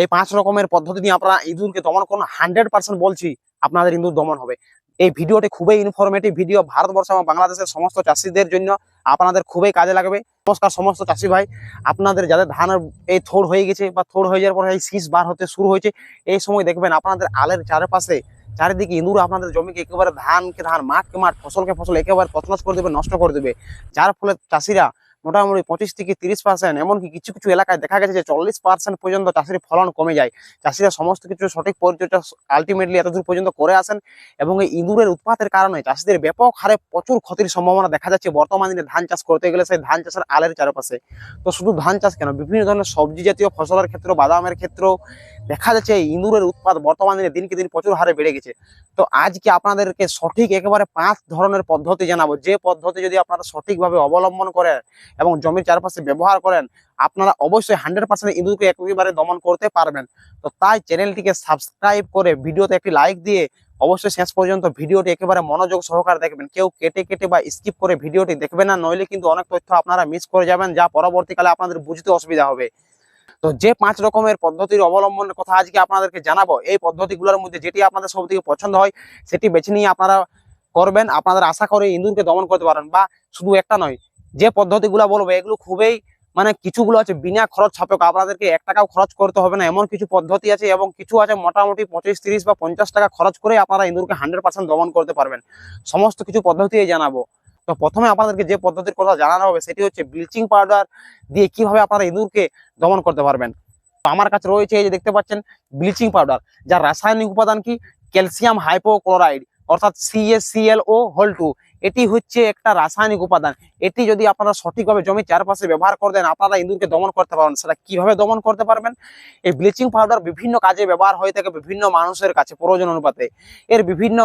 এই পাঁচ রকমের পদ্ধতি নিয়ে আপনারা ইঁদুরকে দমন করুন। হান্ড্রেড পার্সেন্ট বলছি আপনাদের ইঁদুর দমন হবে। এই ভিডিওটি খুবই ইনফরমেটিভ ভিডিও ভারতবর্ষ এবং বাংলাদেশের সমস্ত চাষিদের জন্য আপনাদের খুবই কাজে লাগবে। নমস্কার সমস্ত চাষি ভাই। আপনাদের যাদের ধানের এই থোড় হয়ে গেছে বা থোড় হয়ে যাওয়ার পরে এই শীষ বার হতে শুরু হয়েছে, এই সময় দেখবেন আপনাদের আলের চারপাশে চারিদিকে ইঁদুর আপনাদের জমিকে একেবারে ধানকে ধান, মাঠকে মাঠ, ফসলকে ফসল একেবারে তছনছ করে দেবে, নষ্ট করে দেবে। যার ফলে চাষিরা মোটামুটি পঁচিশ থেকে তিরিশ পার্সেন্ট এমনকি কিছু কিছু এলাকায় দেখা গেছে যে চল্লিশ পার্সেন্ট পর্যন্ত চাষির ফলন কমে যায়। চাষিরা সমস্ত কিছু সঠিক পরিচর্যা আলটিমেটলি এতদূর পর্যন্ত করে আসেন এবং এই ইঁদুরের উৎপাতের কারণে চাষিদের ব্যাপক হারে প্রচুর ক্ষতির সম্ভাবনা দেখা যাচ্ছে। বর্তমান দিনে ধান চাষ করতে গেলে সেই ধান চাষের আলের চারপাশে। তো শুধু ধান চাষ কেন? বিভিন্ন ধরনের সবজি জাতীয় ফসলের ক্ষেত্রে বাদামের ক্ষেত্রেও দেখা যাচ্ছে ইঁদুরের উৎপাদ বর্তমান দিনে দিনকে দিন প্রচুর হারে বেড়ে গেছে। তো আজকে আপনাদেরকে সঠিক একেবারে পাঁচ ধরনের পদ্ধতি জানাব। যে পদ্ধতি যদি আপনারা সঠিকভাবে অবলম্বন করেন এবং জমির চারপাশে ব্যবহার করেন, আপনারা অবশ্যই হান্ড্রেড পার্সেন্ট ইঁদুরকে একেবারে দমন করতে পারবেন। তো তাই চ্যানেলটিকে সাবস্ক্রাইব করে ভিডিওতে একটি লাইক দিয়ে অবশ্যই শেষ পর্যন্ত ভিডিওটি একেবারে মনোযোগ সহকারে দেখবেন। কেউ কেটে কেটে বা স্কিপ করে ভিডিওটি দেখবেন না, নইলে কিন্তু অনেক তথ্য আপনারা মিস করে যাবেন, যা পরবর্তীকালে আপনাদের বুঝতে অসুবিধা হবে। তো যে পাঁচ রকমের পদ্ধতির অবলম্বনের কথা আজকে আপনাদেরকে জানাব, এই পদ্ধতিগুলোর মধ্যে যেটি আপনাদের সব থেকে পছন্দ হয়, সেটি বেছে নিয়ে আপনারা করবেন। আপনাদের আশা করে ইঁদুরকে দমন করতে পারেন। বা শুধু একটা নয়, যে পদ্ধতিগুলো বলব, এগুলো খুবই মানে কিছুগুলো আছে, বিনা খরচ সাপেক্ষ। আপনাদেরকে এক টাকাও খরচ করতে হবে না। এমন কিছু পদ্ধতি আছে এবং কিছু আছে মোটামুটি পঁচিশ, তিরিশ বা পঞ্চাশ টাকা খরচ করে আপনারা ইঁদুরকে হান্ড্রেড পার্সেন্ট দমন করতে পারবেন। সমস্ত কিছু পদ্ধতি জানাব। তো প্রথমে আপনাদেরকে যে পদ্ধতির কথা জানানো হবে, সেটি হচ্ছে ব্লিচিং পাউডার দিয়ে কীভাবে আপনারা ইঁদুরকে দমন করতে পারবেন। তো আমার কাছে রয়েছে এই যে দেখতে পাচ্ছেন ব্লিচিং পাউডার যার রাসায়নিক উপাদান কি? ক্যালসিয়াম হাইপোক্লোরাইড, অর্থাৎ সিএসিএল ও হোল টু এটি হচ্ছে একটা রাসায়নিক উপাদান। এটি যদি আপনারা সঠিকভাবে জমির চারপাশে ব্যবহার করে দেন, আপনারা ইঁদুরকে দমন করতে পারবেন সেটা কীভাবে দমন করতে পারবেন? এই ব্লিচিং পাউডার বিভিন্ন কাজে ব্যবহার হয়ে থাকে বিভিন্ন মানুষের কাছে প্রয়োজন অনুপাতে। এর বিভিন্ন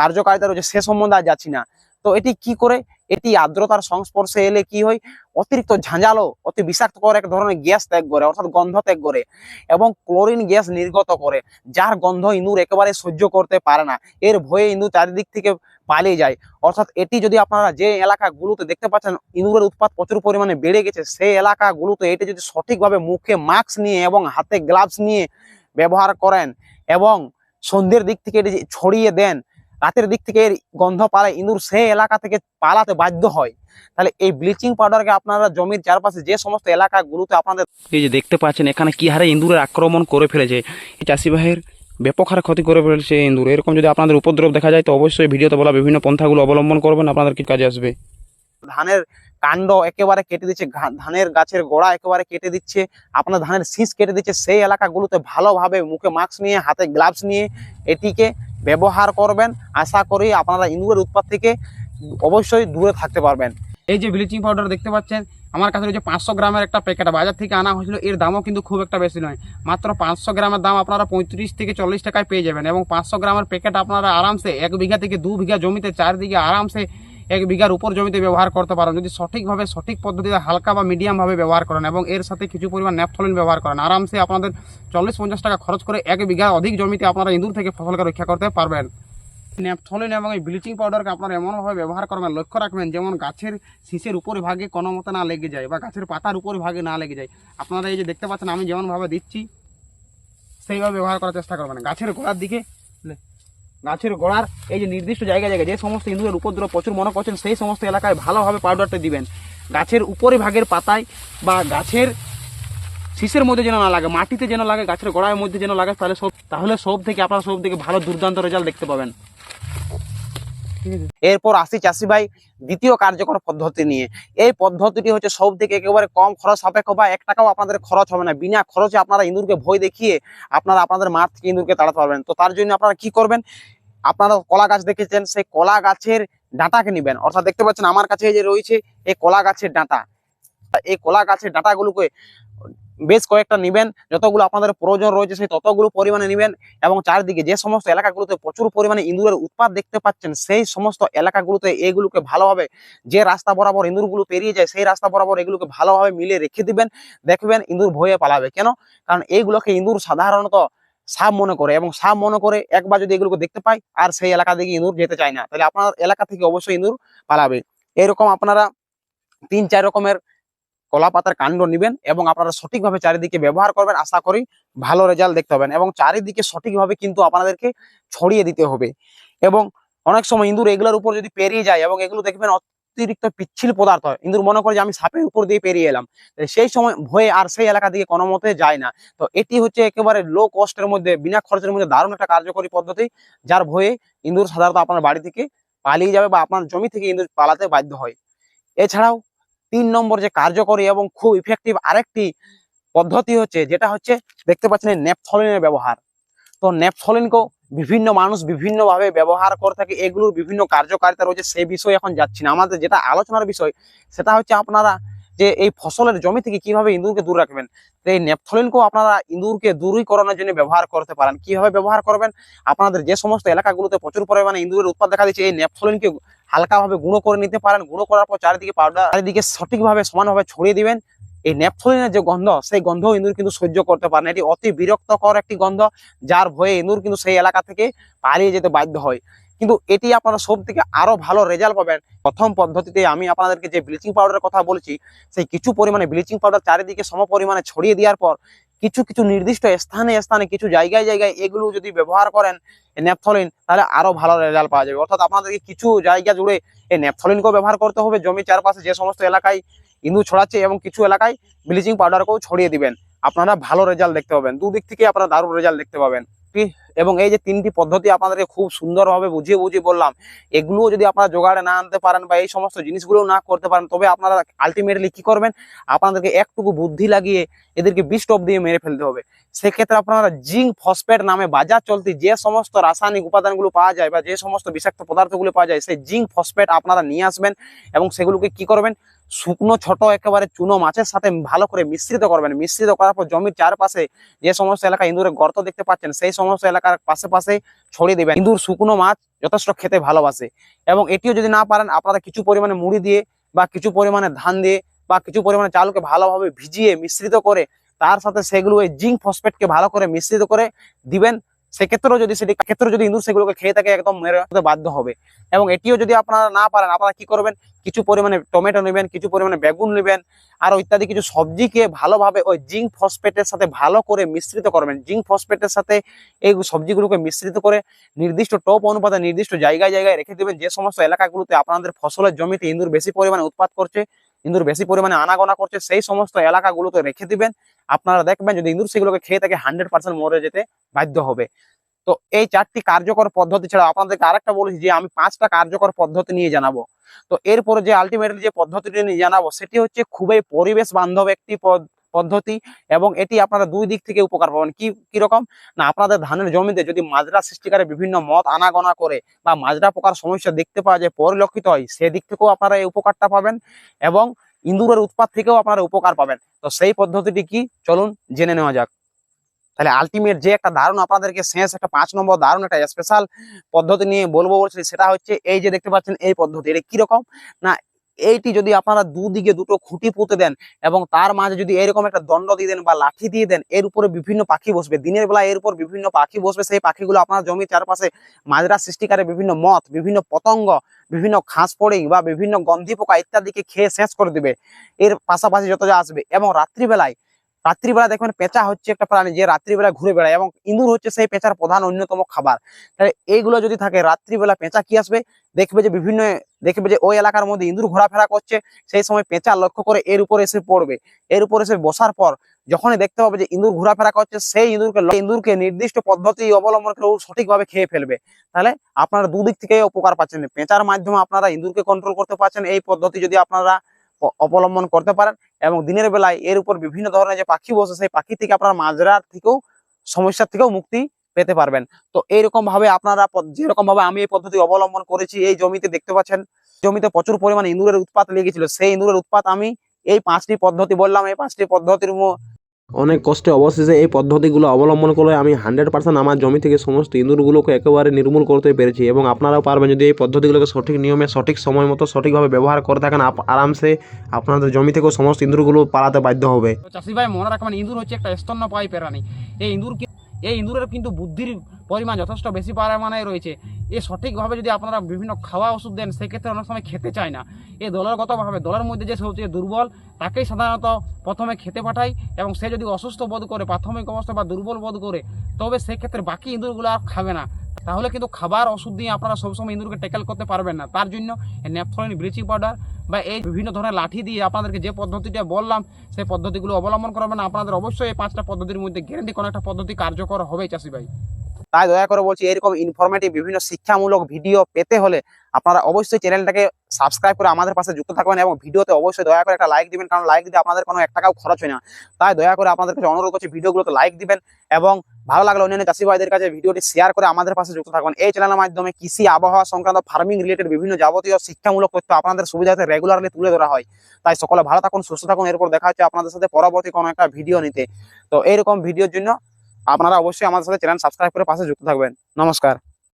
কার্যকারিতা রয়েছে, সে সম্বন্ধে আর যাচ্ছি না। তো এটি কি করে? এটি আর্দ্রতার সংস্পর্শে এলে কি হয়? অতিরিক্ত ঝাঁঝালো, অতি বিষাক্তকর এক ধরনের গ্যাস ত্যাগ করে, অর্থাৎ গন্ধ ত্যাগ করে এবং ক্লোরিন গ্যাস নির্গত করে, যার গন্ধ ইঁদুর একেবারে সহ্য করতে পারে না। এর ভয়ে ইঁদুর চারিদিক থেকে পালিয়ে যায়। অর্থাৎ এটি যদি আপনারা যে এলাকাগুলোতে দেখতে পাচ্ছেন, ইঁদুরের উৎপাত প্রচুর পরিমাণে বেড়ে গেছে সেই এলাকাগুলোতে এটি যদি সঠিকভাবে মুখে মাস্ক নিয়ে এবং হাতে গ্লাভস নিয়ে ব্যবহার করেন এবং সন্ধ্যের দিক থেকে এটি ছড়িয়ে দেন রাতের দিক থেকে এর গন্ধ পালায় ইঁদুর সেই এলাকা থেকে পালাতে বাধ্য হয়। তাহলে এই ব্লিচিং পাউডারকে আপনারা জমির চারপাশে যে সমস্ত এলাকাগুলোতে আপনাদের এই যে দেখতে পাচ্ছেন এখানে কি হারে ইঁদুরের আক্রমণ করে ফেলেছে। এই চাষি ভাইয়ের ব্যাপক হারে ক্ষতি করে ফেলেছে ইঁদুর। এরকম যদি আপনাদের উপদ্রব দেখা যায় তো অবশ্যই ভিডিওতে বলা বিভিন্ন পন্থাগুলো অবলম্বন করবেন আপনাদের কি কাজে আসবে? ধানের কাণ্ড একেবারে কেটে দিচ্ছে ধানের গাছের গোড়া একেবারে কেটে দিচ্ছে আপনার ধানের শীষ কেটে দিচ্ছে সেই এলাকাগুলোতে ভালোভাবে মুখে মাস্ক নিয়ে হাতে গ্লাভস নিয়ে এটিকে ব্যবহার করবেন। আশা করি আপনারা ইঁদুরের উৎপাদ থেকে অবশ্যই দূরে থাকতে পারবেন। এই যে ব্লিচিং পাউডার দেখতে পাচ্ছেন, আমার কাছে রয়েছে পাঁচশো গ্রামের একটা প্যাকেট বাজার থেকে আনা হয়েছিল, এর দামও কিন্তু খুব একটা বেশি নয়। মাত্র পাঁচশো গ্রামের দাম আপনারা পঁয়ত্রিশ থেকে চল্লিশ টাকায় পেয়ে যাবেন এবং পাঁচশো গ্রামের প্যাকেট আপনারা আরামসে এক বিঘা থেকে দু বিঘা জমিতে, চারদিকে আরামসে এক বিঘার উপর জমিতে ব্যবহার করতে পারেন। যদি সঠিকভাবে, সঠিক পদ্ধতিতে হালকা বা মিডিয়ামভাবে ব্যবহার করেন এবং এর সাথে কিছু পরিমাণ ন্যাপথলিন ব্যবহার করেন, আরামসে আপনাদের চল্লিশ পঞ্চাশ টাকা খরচ করে এক বিঘা অধিক জমিতে আপনারা ইঁদুর থেকে ফসলকে রক্ষা করতে পারবেন। ন্যাপথলিন এবং এই ব্লিচিং পাউডারকে আপনারা এমনভাবে ব্যবহার করবেন, লক্ষ্য রাখবেন যেমন গাছের শীষের উপরে ভাগে কোনো মতো না লেগে যায় বা গাছের পাতার উপরে ভাগে না লেগে যায়। আপনারা এই যে দেখতে পাচ্ছেন, আমি যেমনভাবে দিচ্ছি, সেইভাবে ব্যবহার করার চেষ্টা করবেন। গাছের গোড়ার দিকে গাছের গোড়ার এই যে নির্দিষ্ট জায়গা জায়গায় যে সমস্ত ইঁদুরের উপদ্রব প্রচুর মনে করছেন, সেই সমস্ত এলাকায় ভালোভাবে পাউডারটা দিবেন। গাছের উপরে ভাগের পাতায় বা গাছের শীষের মধ্যে যেন না লাগে, মাটিতে যেন লাগে, গাছের গোড়ার মধ্যে যেন লাগে, তাহলে সব তাহলে সব থেকে আপনারা সব থেকে ভালো দুর্দান্ত রেজাল্ট দেখতে পাবেন। এরপর আসি চাষি ভাই, দ্বিতীয় কার্যকর পদ্ধতি নিয়ে। এই পদ্ধতিটি হচ্ছে সব থেকে একেবারে কম খরচ সাপেক্ষ বা এক টাকাও আপনাদের খরচ হবে না। বিনা খরচে আপনারা ইঁদুরকে ভয় দেখিয়ে আপনারা আপনাদের মাঠ থেকে ইঁদুরকে তাড়াতে পারবেন। তো তার জন্য আপনারা কি করবেন? আপনারা কলা গাছ দেখেছেন, সেই কলা গাছের ডাঁটাকে নেবেন। অর্থাৎ দেখতে পাচ্ছেন আমার কাছে এই যে রয়েছে, এই কলা গাছের ডাঁটা। এই কলা গাছের ডাঁটাগুলোকে বেশ কয়েকটা নিবেন, যতগুলো আপনাদের প্রয়োজন রয়েছে সেই ততগুলো পরিমাণে নিবেন এবং চারদিকে যে সমস্ত এলাকাগুলোতে প্রচুর পরিমাণে ইঁদুরের উৎপাদ দেখতে পাচ্ছেন, সেই সমস্ত এলাকাগুলোতে এগুলোকে ভালোভাবে যে রাস্তা বরাবর ইঁদুরগুলো পেরিয়ে যায় সেই রাস্তা বরাবর এগুলোকে ভালোভাবে মিলে রেখে দিবেন, দেখবেন ইঁদুর ভয়ে পালাবে। কেন? কারণ এইগুলোকে ইঁদুর সাধারণত সাপ মনে করে এবং সাপ মনে করে একবার যদি এগুলোকে দেখতে পায়, আর সেই এলাকা থেকে ইঁদুর যেতে চায় না। তাহলে আপনার এলাকা থেকে অবশ্যই ইঁদুর পালাবে। এরকম আপনারা তিন চার রকমের কলা পাতার কাণ্ড নেবেন এবং আপনারা সঠিকভাবে চারিদিকে ব্যবহার করবেন, আশা করি ভালো রেজাল্ট দেখতে পাবেন এবং চারিদিকে সঠিকভাবে কিন্তু আপনাদেরকে ছড়িয়ে দিতে হবে। এবং অনেক সময় ইঁদুর এগুলোর উপর যদি পেরিয়ে যায় এবং এগুলো দেখবেন অতিরিক্ত পিচ্ছিল পদার্থ হয় ইঁদুর মনে করে যে আমি সাপের উপর দিয়ে পেরিয়ে এলাম সেই সময় ভয়ে আর সেই এলাকা দিকে কোনো মতে যায় না। তো এটি হচ্ছে একেবারে লো কস্টের মধ্যে, বিনা খরচের মধ্যে দারুণ একটা কার্যকরী পদ্ধতি, যার ভয়ে ইঁদুর সাধারণত আপনার বাড়ি থেকে পালিয়ে যাবে বা আপনার জমি থেকে ইঁদুর পালাতে বাধ্য হয়। এছাড়াও তিন নম্বর যে কার্যকরী এবং খুব ইফেক্টিভ আরেকটি পদ্ধতি হচ্ছে, যেটা হচ্ছে দেখতে পাচ্ছেন নেপথলিনের ব্যবহার। তো নেপথলিনকেও বিভিন্ন মানুষ বিভিন্নভাবে ব্যবহার করে থাকে, এগুলোর বিভিন্ন কার্যকারিতা রয়েছে সেই বিষয়ে এখন যাচ্ছি না। আমাদের যেটা আলোচনার বিষয়, সেটা হচ্ছে আপনারা যে এই ফসলের জমি থেকে কীভাবে ইঁদুরকে দূর রাখবেন এই নেপথলিনকেও আপনারা ইঁদুরকে দূরই করানোর জন্য ব্যবহার করতে পারেন। কীভাবে ব্যবহার করবেন? আপনাদের যে সমস্ত এলাকাগুলোতে প্রচুর পরিমাণে ইঁদুরের উৎপাদ দেখা দিচ্ছে, এই নেপথলিনকে হালকাভাবে গুঁড়ো করে নিতে পারেন। গুঁড়ো করার পর চারিদিকে পাউডার চারিদিকে সঠিকভাবে, সমানভাবে ছড়িয়ে দিবেন। এই নেপথলিনের যে গন্ধ, সেই গন্ধ ইঁদুর কিন্তু সহ্য করতে পারে না। এটি অতি বিরক্তকর একটি গন্ধ, যার ভয়ে ইঁদুর কিন্তু সেই এলাকা থেকে পালিয়ে যেতে বাধ্য হয়। কিন্তু এটি আপনারা সব থেকে আরও ভালো রেজাল্ট পাবেন। প্রথম পদ্ধতিতে আমি আপনাদেরকে যে ব্লিচিং পাউডারের কথা বলছি, সেই কিছু পরিমাণে ব্লিচিং পাউডার চারিদিকে সম পরিমাণে ছড়িয়ে দেওয়ার পর কিছু কিছু নির্দিষ্ট স্থানে স্থানে কিছু জায়গায় জায়গায় এগুলো যদি ব্যবহার করেন নেপথলিন, তাহলে আরও ভালো রেজাল্ট পাওয়া যাবে। অর্থাৎ আপনাদেরকে কিছু জায়গা জুড়ে এই নেপথলিনকেও ব্যবহার করতে হবে। জমি চারপাশে যে সমস্ত এলাকায় ইন্দু ছড়াচ্ছে এবং কিছু এলাকায় ব্লিচিং পাউডারকেও ছড়িয়ে দিবেন। আপনারা ভালো রেজাল্ট দেখতে পাবেন। দুদিক থেকে আপনারা দারুণ রেজাল্ট দেখতে পাবেন। এবং এই যে তিনটি পদ্ধতি আপনাদেরকে খুব সুন্দরভাবে বুঝিয়ে বুঝিয়ে বললাম, এগুলোও যদি আপনারা জোগাড়ে না আনতে পারেন বা এই সমস্ত জিনিসগুলো না করতে পারেন, তবে আপনারা আলটিমেটলি কি করবেন? আপনাদেরকে একটুকু বুদ্ধি লাগিয়ে এদেরকে বিষ টপ দিয়ে মেরে ফেলতে হবে। সেক্ষেত্রে আপনারা জিঙ্ক ফসফেট নামে বাজার চলতি যে সমস্ত রাসায়নিক উপাদানগুলো পাওয়া যায় বা যে সমস্ত বিষাক্ত পদার্থগুলো পাওয়া যায়, সেই জিঙ্ক ফসফেট আপনারা নিয়ে আসবেন এবং সেগুলোকে কি করবেন? শুকনো, ছোট, একেবারে চুনো মাছের সাথে ভালো করে মিশ্রিত করবেন। মিশ্রিত করার পর জমির চারপাশে যে সমস্ত এলাকায় ইঁদুরের গর্ত দেখতে পাচ্ছেন, সেই সমস্ত এলাকার পাশে পাশে ছড়িয়ে দেবেন। ইঁদুর, শুকনো মাছ যথেষ্ট খেতে ভালোবাসে। এবং এটিও যদি না পারেন, আপনারা কিছু পরিমাণে মুড়ি দিয়ে বা কিছু পরিমাণে ধান দিয়ে বা কিছু পরিমাণে চালকে ভালোভাবে ভিজিয়ে মিশ্রিত করে, তার সাথে সেগুলো ওই জিঙ্ক ফসফেটকে ভালো করে মিশ্রিত করে দিবেন। সেক্ষেত্রেও যদি সেটি ক্ষেত্রে যদি ইঁদুর সেগুলোকে খেয়ে থাকে একদম মেরে ফেলতে বাধ্য হবে। এবং এটিও যদি আপনারা না পারেন, আপনারা কি করবেন? কিছু পরিমাণে টমেটো নেবেন, কিছু পরিমাণে বেগুন নেবেন, আরও ইত্যাদি কিছু সবজিকে ভালোভাবে ওই জিঙ্ক ফসফেটের সাথে ভালো করে মিশ্রিত করবেন। জিঙ্ক ফসফেটের সাথে এই সবজিগুলোকে মিশ্রিত করে নির্দিষ্ট টপ অনুপাতে নির্দিষ্ট জায়গায় জায়গায় রেখে দেবেন। যে সমস্ত এলাকাগুলোতে আপনাদের ফসলের জমিতে ইঁদুর বেশি পরিমাণে উৎপাদ করছে ইঁদুর বেশি পরিমাণে আনাগোনা করছে, সেই সমস্ত এলাকাগুলোতে রেখে দিবেন। আপনারা দেখবেন যদি ইঁদুর সেগুলোকে খেয়ে থাকে, হান্ড্রেড পার্সেন্ট মরে যেতে বাধ্য হবে। তো এই চারটি কার্যকর পদ্ধতি ছাড়া আপনাদেরকে আরেকটা বলেছি যে, আমি পাঁচটা কার্যকর পদ্ধতি নিয়ে জানাব। তো এরপরে যে আলটিমেটলি যে পদ্ধতিটি নিয়ে জানাব, সেটি হচ্ছে খুবই পরিবেশ বান্ধব একটি পদ্ধতি এবং এটি আপনারা দুই দিক থেকে উপকার পাবেন। কি কীরকম না, আপনাদের ধানের জমিতে যদি মাজরা সৃষ্টিকারে বিভিন্ন মত আনাগোনা করে বা মাজরা পোকার সমস্যা দেখতে পাওয়া যায়, পরিলক্ষিত হয়, সেদিক থেকেও আপনারা এই উপকারটা পাবেন এবং ইঁদুরের উৎপাদ থেকেও আপনারা উপকার পাবেন। তো সেই পদ্ধতিটি কি? চলুন জেনে নেওয়া যাক। তাহলে আলটিমেট যে একটা দারুণ আপনাদেরকে শেষ একটা পাঁচ নম্বর দারুণ একটা স্পেশাল পদ্ধতি নিয়ে বলব বলছি, সেটা হচ্ছে এই যে দেখতে পাচ্ছেন এই পদ্ধতি, এটা কীরকম না এইটি যদি আপনারা দুদিকে দুটো খুঁটি পুঁতে দেন এবং তার মাঝে যদি এরকম একটা দণ্ড দিয়ে দেন বা লাঠি দিয়ে দেন, এর উপরে বিভিন্ন পাখি বসবে। দিনের বেলা এর উপর বিভিন্ন পাখি বসবে, সেই পাখিগুলো আপনার জমির চারপাশে মাজরা সৃষ্টিকারে বিভিন্ন মথ বিভিন্ন পতঙ্গ, বিভিন্ন ঘাস পড়ি বা বিভিন্ন গন্ধি পোকা ইত্যাদিকে খেয়ে শেষ করে দিবে। এর পাশাপাশি যত যা আসবে এবং রাত্রিবেলায় রাত্রিবেলা দেখবেন পেঁচা হচ্ছে একটা প্রাণী যে রাত্রিবেলা ঘুরে বেড়ায় এবং ইঁদুর হচ্ছে সেই পেঁচার প্রধান অন্যতম খাবার। তাহলে এইগুলো যদি থাকে, রাত্রিবেলা পেঁচা কি আসবে? দেখবে যে বিভিন্ন, দেখবে যে ওই এলাকার মধ্যে ইঁদুর ঘোরাফেরা করছে, সেই সময় পেঁচা লক্ষ্য করে এর উপরে এসে পড়বে। এর উপর এসে বসার পর যখনই দেখতে পাবে যে ইঁদুর ঘোরাফেরা করছে, সেই ইঁদুরকে ইঁদুরকে নির্দিষ্ট পদ্ধতি অবলম্বন করে সঠিকভাবে খেয়ে ফেলবে। তাহলে আপনারা দুদিক থেকে উপকার পাচ্ছেন। পেঁচার মাধ্যমে আপনারা ইঁদুরকে কন্ট্রোল করতে পারছেন। এই পদ্ধতি যদি আপনারা অবলম্বন করতে পারেন এবং দিনের বেলায় এর উপর বিভিন্ন ধরনের যে পাখি বসে সেই পাখি থেকে আপনারা মাজরার থেকেও সমস্যার থেকেও মুক্তি পেতে পারবেন। তো এইরকম ভাবে আপনারা যেরকম ভাবে আমি এই পদ্ধতি অবলম্বন করেছি, এই জমিতে দেখতে পাচ্ছেন, জমিতে প্রচুর পরিমাণে ইঁদুরের উৎপাত লেগেছিল। সেই ইঁদুরের উৎপাত আমি এই পাঁচটি পদ্ধতি বললাম। এই পাঁচটি পদ্ধতির অনেক কষ্টে অবশেষে এই পদ্ধতিগুলো অবলম্বন করে আমি হান্ড্রেড পার্সেন্ট আমার জমি থেকে সমস্ত ইঁদুরগুলোকে একেবারে নির্মূল করতে পেরেছি এবং আপনারাও পারবেন যদি এই পদ্ধতিগুলোকে সঠিক নিয়মে, সঠিক সময় মতো, সঠিকভাবে ব্যবহার করে থাকেন আরামসে আপনাদের জমি থেকেও সমস্ত ইঁদুরগুলো পালাতে বাধ্য হবে। চাষি ভাই মনে রাখবেন, ইঁদুর হচ্ছে একটা স্তন্যপায়ী প্রাণী। এই ইঁদুর কি- এই ইঁদুরের কিন্তু বুদ্ধির পরিমাণ যথেষ্ট বেশি পরিমাণে রয়েছে। এ সঠিকভাবে যদি আপনারা বিভিন্ন খাওয়া ওষুধ দেন, সেক্ষেত্রে অনেক সময় খেতে চায় না। এ দলগতভাবে, দলের মধ্যে যে সবচেয়ে দুর্বল, তাকেই সাধারণত প্রথমে খেতে পাঠায় এবং সে যদি অসুস্থ বোধ করে, প্রাথমিক অবস্থা বা দুর্বল বোধ করে, তবে সেক্ষেত্রে বাকি ইঁদুরগুলো আর খাবে না। তাহলে কিন্তু খাবার ওষুধ দিয়ে আপনারা সবসময় ইঁদুরকে ট্যাকেল করতে পারবেন না। তার জন্য ন্যাপথলিন, ব্লিচিং পাউডার বা এই বিভিন্ন ধরনের লাঠি দিয়ে আপনাদেরকে যে পদ্ধতিটা বললাম, সেই পদ্ধতিগুলো অবলম্বন করবেন। আপনাদের অবশ্যই এই পাঁচটা পদ্ধতির মধ্যে গ্যারেন্টি কোনো একটা পদ্ধতি কার্যকর হবে, চাষি ভাই। তাই দয়া করে বলছি, এরকম ইনফরমেটিভ বিভিন্ন শিক্ষামূলক ভিডিও পেতে হলে আপনারা অবশ্যই চ্যানেলটাকে সাবস্ক্রাইব করে আমাদের পাশে যুক্ত থাকবেন এবং ভিডিওতে অবশ্যই দয়া করে একটা লাইক দিবেন, কারণ লাইক দিলে আপনাদের কোনো এক টাকাও খরচ হয় না। তাই দয়া করে আপনাদের কাছে অনুরোধ করছি ভিডিওগুলোতে লাইক দিবেন এবং ভালো লাগলে অন্যান্য চাষি ভাইদের কাছে ভিডিওটি শেয়ার করে আমাদের পাশে যুক্ত থাকবেন। এই চ্যানেলের মাধ্যমে কৃষি, আবহাওয়া সংক্রান্ত ফার্মিং রিলেটেড বিভিন্ন যাবতীয় শিক্ষামূলক তথ্য আপনাদের সুবিধাতে রেগুলারলি তুলে ধরা হয়। তাই সকলে ভালো থাকুন, সুস্থ থাকুন, এরপর দেখা হচ্ছে আপনাদের সাথে পরবর্তী কোনো একটা ভিডিও নিতে। তো এইরকম ভিডিওর জন্য আপনারা অবশ্যই আমাদের সাথে চ্যানেল সাবস্ক্রাইব করে পাশে যুক্ত থাকবেন। নমস্কার।